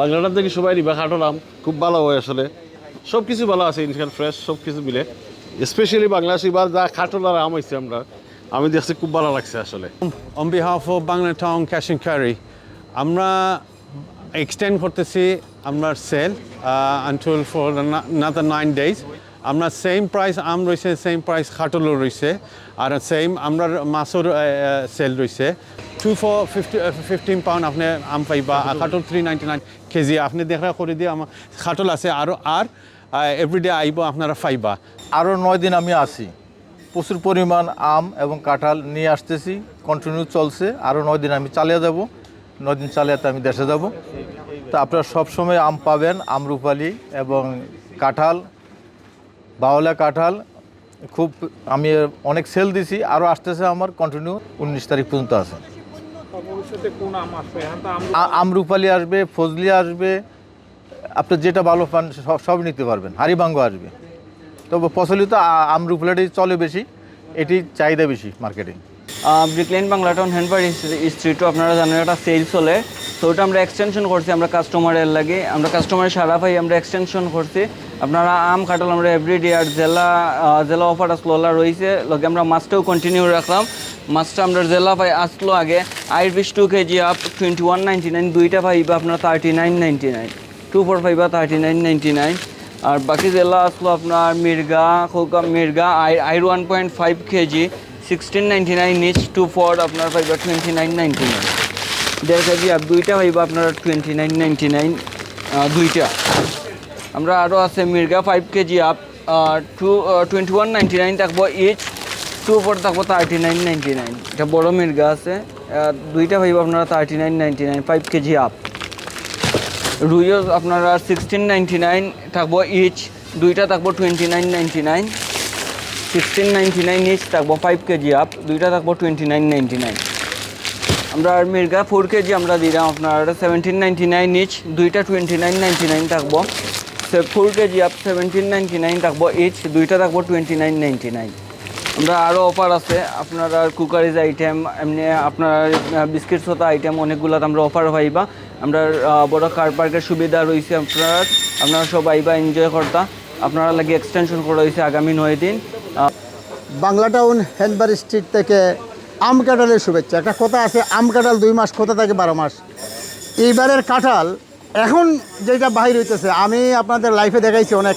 বাংলাটা থেকে সবাই নিবা খাটলাম খুব ভালো হয় আসলে। সব কিছু ভালো আছে ইনশাল ফ্রেশ সব কিছু মিলে। স্পেশালি বাংলাদেশি বা যা খাটলার আম হয়েছে আমরা আমি দেখছি খুব ভালো লাগছে আসলে। On behalf of Bangla town cash and carry আমরা এক্সটেন্ড করতেছি আমরা sale until for nine days আমরা সেম প্রাইস আম রয়েছে সেম প্রাইস খাটলও রয়েছে আর সেম আমরা মাছর সেল রয়েছে two for fifty fifteen pound আপনি আম পাইবা আর খাটল থ্রি নাইনটি নাইন কেজি আপনি দেখা করে দিয়ে আমার খাটল আছে আরও আর এভরিডে আইব আপনারা পাইবা। আরও নয় দিন আমি আসি প্রচুর পরিমাণ আম এবং কাঁঠাল নিয়ে আসতেছি কন্টিনিউ চলছে। আরও নয় দিন আমি চালিয়ে যাব। নয় দিন চালিয়ে আমি দেশে যাব। তো আপনারা সবসময় আম পাবেন আমরুপালি এবং কাঁঠাল। বাওলা কাঁঠাল খুব আমি অনেক সেল দিছি আরও আসতেছে আমার কন্টিনিউ উনিশ তারিখ পর্যন্ত আছে। ভবিষ্যতে কোন আম আসবে? এখন তো আম আ- আমরুপালি আসবে ফজলি আসবে আপনি যেটা ভালো পান সব সব নিতে পারবেন হারিবাঙ্গ আসবে। তবে প্রচলিত আমরুপালিটাই চলে বেশি এটি চাহিদা বেশি মার্কেটে Brick Lane Bangla Town Hanbury স্ট্রিটও আপনারা জানেন একটা সেলস হলে তো ওটা আমরা এক্সটেনশন করছি আমরা কাস্টমারের লাগে আমরা কাস্টমারের সারা পাই আমরা এক্সটেনশন করছি। আপনারা আম কাটাল আমরা এভরিডে আর জেলা জেলা অফার আসলো, ওলা রয়েছে। লগে আমরা মাছটাও কন্টিনিউ রাখলাম। মাছটা আমরা জেলা পাই আসলো আগে। আইর বিশ two kg up twenty one ninety nine দুইটা পাইবা আপনার thirty nine ninety nine two four পাইবা থার্টি নাইন নাইনটি নাইন আর বাকি জেলা আসলো আপনার মির্গা খোকা মির্গা, আই আইর one point five kg sixteen ninety nine নিচ টু ফোর আপনার পাইবা টোয়েন্টি নাইন নাইনটি নাইন দেড় কেজি আর দুইটা পাইবা আপনার টোয়েন্টি নাইন নাইনটি নাইন দুইটা। আমরা আরও আছে মির্গা five kg up to twenty one ninety nine থাকব ইচ টু ফোর থাকব থার্টি নাইন নাইনটি নাইন এটা বড়ো মির্গা আছে দুইটা পাইবা আপনারা thirty nine ninety nine five kg up রুইও আপনারা সিক্সটিন নাইনটি নাইন থাকব ইচ দুইটা থাকব twenty nine ninety nine sixteen ninety nine each থাকব ফাইভ কেজি আপ দুইটা থাকব টোয়েন্টি নাইন নাইনটি নাইন আমরা মির্গা ফোর কেজি আমরা দিলাম, আপনার সেভেন্টিন নাইনটি নাইন ইচ দুইটা টোয়েন্টি নাইন নাইনটি নাইন থাকব। Four kg up seventeen ninety nine থাকব ইচ দুইটা থাকব টোয়েন্টি নাইন নাইনটি নাইন আমরা আরও অফার আছে, আপনার কুকারিজ আইটেম এমনি আপনার বিস্কিট সোতা আইটেম অনেকগুলো আমরা অফার পাইবা আমরা বড় কার পার্কের সুবিধা রয়েছে আপনার, আপনারা সব আইবা এনজয় করতা। আপনারা লাগে এক্সটেনশন করা হয়েছে আগামী নয় দিন। বাংলা টাউন হ্যান্ডবার স্ট্রিট থেকে আম কাঁঠালের শুভেচ্ছা। একটা কথা আছে, আম কাঁঠাল দুই মাস, কোথা থাকে বারো মাস? এইবারের কাঁঠাল এখন যেটা বাহির হইতেছে, আমি আপনাদের লাইফে দেখাইছি অনেক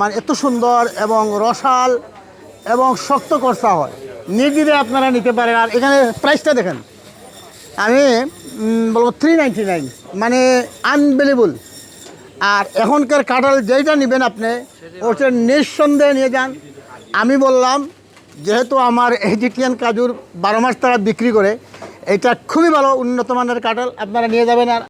মানে এত সুন্দর এবং রসাল এবং শক্ত কর্সা হয় নির্দিদে আপনারা নিতে পারেন। আর এখানে প্রাইসটা দেখেন। আমি বলব থ্রি নাইনটি নাইন মানে আনবেলেবল আর এখনকার কাঁঠাল যেইটা নেবেন আপনি ওটা নিঃসন্দেহে নিয়ে যান। আমি বললাম, যেহেতু আমার এজিটিয়ান কাজুর বারো মাস তারা বিক্রি করে, এটা খুবই ভালো উন্নত মানের কাঁঠাল, আপনারা নিয়ে যাবেন। আর